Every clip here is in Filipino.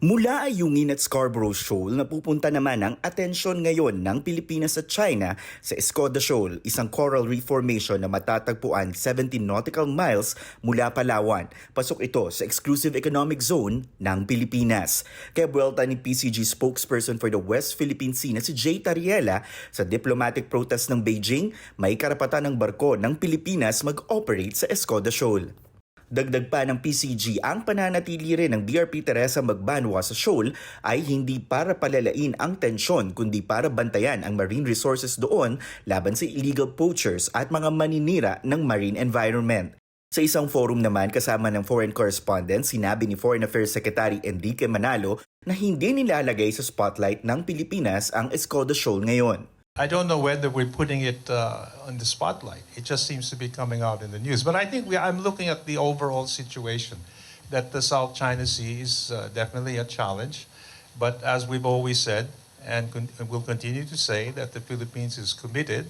Mula ayungin at Scarborough Shoal, napupunta naman ang atensyon ngayon ng Pilipinas at China sa Escoda Shoal, isang coral reef formation na matatagpuan 17 nautical miles mula Palawan. Pasok ito sa exclusive economic zone ng Pilipinas. Kaya buwelta ni PCG spokesperson for the West Philippine Sea na si Jay Tariela sa diplomatic protest ng Beijing, may karapatan ng barko ng Pilipinas mag-operate sa Escoda Shoal. Dagdag pa ng PCG, ang pananatili rin ng BRP Teresa Magbanwa sa shoal ay hindi para palalain ang tensyon kundi para bantayan ang marine resources doon laban sa illegal poachers at mga maninira ng marine environment. Sa isang forum naman kasama ng foreign correspondent, sinabi ni Foreign Affairs Secretary Enrique Manalo na hindi nilalagay sa spotlight ng Pilipinas ang Escoda Shoal ngayon. I don't know whether we're putting it uh, on the spotlight. It just seems to be coming out in the news. But I think we, I'm looking at the overall situation that the South China Sea is uh, definitely a challenge. But as we've always said, and con- and will continue to say, that the Philippines is committed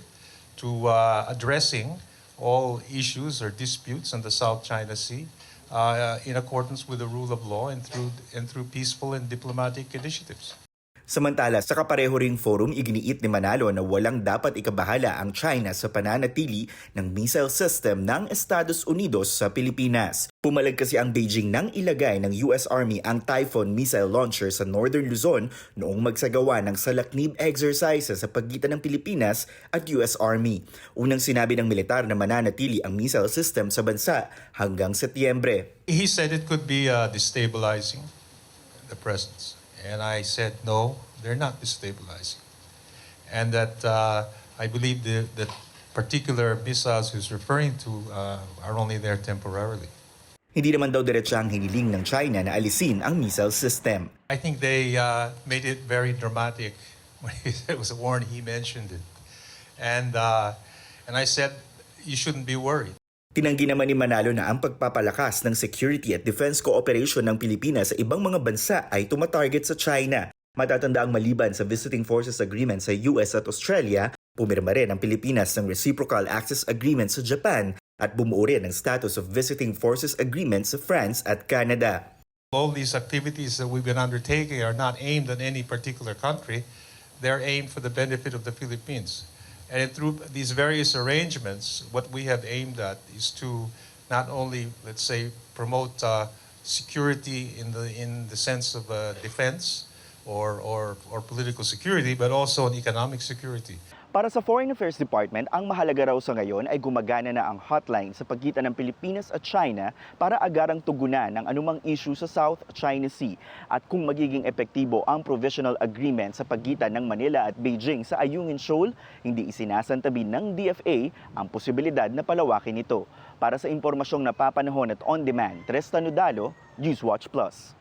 to uh, addressing all issues or disputes in the South China Sea uh, in accordance with the rule of law and through, and through peaceful and diplomatic initiatives. Samantala, sa kapareho ring forum, iginiit ni Manalo na walang dapat ikabahala ang China sa pananatili ng missile system ng Estados Unidos sa Pilipinas. Pumalag kasi ang Beijing nang ilagay ng US Army ang Typhoon missile launcher sa Northern Luzon noong magsagawa ng salaknib exercises sa pagitan ng Pilipinas at US Army. Unang sinabi ng militar na mananatili ang missile system sa bansa hanggang Setyembre. He said it could be uh, destabilizing the presence. And I said, no, they're not destabilizing. And that uh, I believe the, the particular missiles he's referring to uh, are only there temporarily. Hindi naman daw diretsa ang hiniling ng China na alisin ang missile system. I think they uh, made it very dramatic when it was a warning, he mentioned it. And, uh, and I said, you shouldn't be worried. Tinanggi naman ni Manalo na ang pagpapalakas ng security at defense cooperation ng Pilipinas sa ibang mga bansa ay tumatarget sa China. Matatanda ang maliban sa Visiting Forces Agreement sa US at Australia, pumirma rin ang Pilipinas ng Reciprocal Access Agreement sa Japan at bumuo rin ng status of Visiting Forces Agreement sa France at Canada. All these activities that we've been undertaking are not aimed at any particular country. They're aimed for the benefit of the Philippines. And through these various arrangements, what we have aimed at is to not only, let's say, promote uh, security in the, in the sense of uh, defense or, or, or political security, but also in economic security. Para sa Foreign Affairs Department, ang mahalaga raw sa ngayon ay gumagana na ang hotline sa pagitan ng Pilipinas at China para agarang tugunan ng anumang issue sa South China Sea at kung magiging epektibo ang provisional agreement sa pagitan ng Manila at Beijing sa Ayungin Shoal, hindi isinasantabi ng DFA ang posibilidad na palawakin ito. Para sa impormasyong napapanahon at on-demand, Trestan Nudalo, Newswatch Plus.